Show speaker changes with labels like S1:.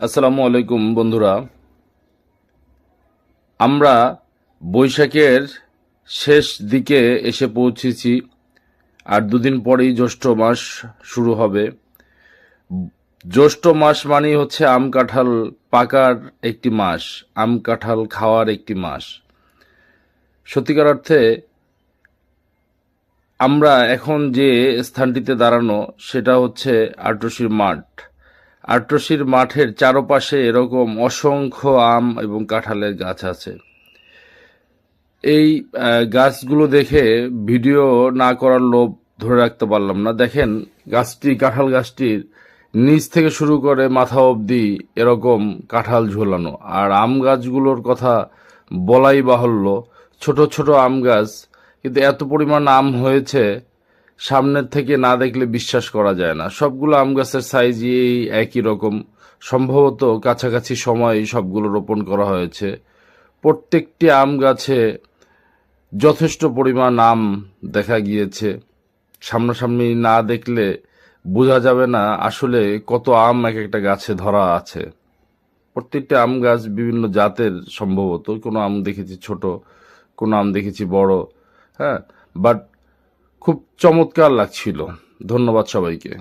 S1: আসসালামু আলাইকুম, বন্ধুরা। আমরা বৈশাখের শেষ দিকে এসে পৌঁছেছি, আর দুদিন পরেই জ্যৈষ্ঠ মাস শুরু হবে। জ্যৈষ্ঠ মাস মানেই হচ্ছে আম কাঁঠাল পাকার একটি মাস, আম কাঁঠাল খাওয়ার একটি মাস। সত্যিকার অর্থে, আমরা এখন যে স্থানটিতে দাঁড়ানো, সেটা হচ্ছে আটরশির মাঠ। আটরশির মাঠের চারপাশে এরকম অসংখ্য আম এবং কাঁঠালের গাছ আছে। এই গাছগুলো দেখে ভিডিও না করার লোভ ধরে রাখতে পারলাম না। দেখেন, গাছটি, কাঁঠাল গাছটির নিচ থেকে শুরু করে মাথা অবধি এরকম কাঁঠাল ঝোলানো। আর আম গাছগুলোর কথা বলাই বাহুল্য। ছোট ছোট আম গাছ, কিন্তু এত পরিমাণ আম হয়েছে সামনের থেকে না দেখলে বিশ্বাস করা যায় না। সবগুলো আম গাছের সাইজই একই রকম। সম্ভবত কাছাকাছি সময় সবগুলো রোপণ করা হয়েছে। প্রত্যেকটি আম গাছে যথেষ্ট পরিমাণ আম দেখা গিয়েছে। সামনাসামনি না দেখলে বোঝা যাবে না আসলে কত আম এক একটা গাছে ধরা আছে। প্রত্যেকটা আম গাছ বিভিন্ন জাতের সম্ভবত। কোনো আম দেখেছি ছোট, কোনো আম দেখেছি বড় হ্যাঁ? বাট খুব চমৎকার লাগছিল। ধন্যবাদ সবাইকে।